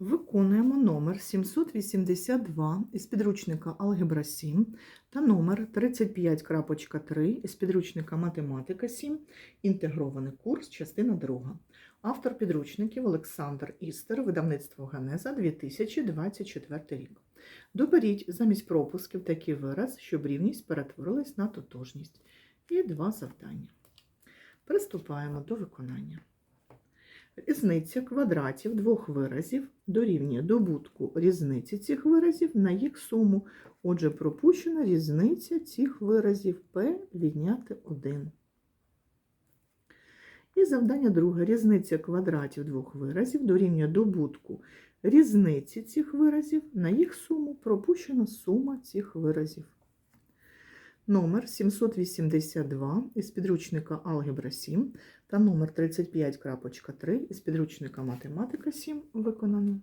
Виконуємо номер 782 із підручника Алгебра 7 та номер 35.3 із підручника Математика 7, інтегрований курс, частина 2. Автор підручників Олександр Істер, видавництво Генеза 2024 рік. Доберіть замість пропусків такий вираз, щоб рівність перетворилась на тотожність. І два завдання. Приступаємо до виконання. Різниця квадратів двох виразів дорівнює добутку різниці цих виразів на їх суму. Отже, пропущена різниця цих виразів P відняти 1. І завдання друге. Різниця квадратів двох виразів дорівнює добутку різниці цих виразів на їх суму. Пропущена сума цих виразів. Номер 782 із підручника Алгебра 7 та номер 35.3 із підручника Математика 7 виконано.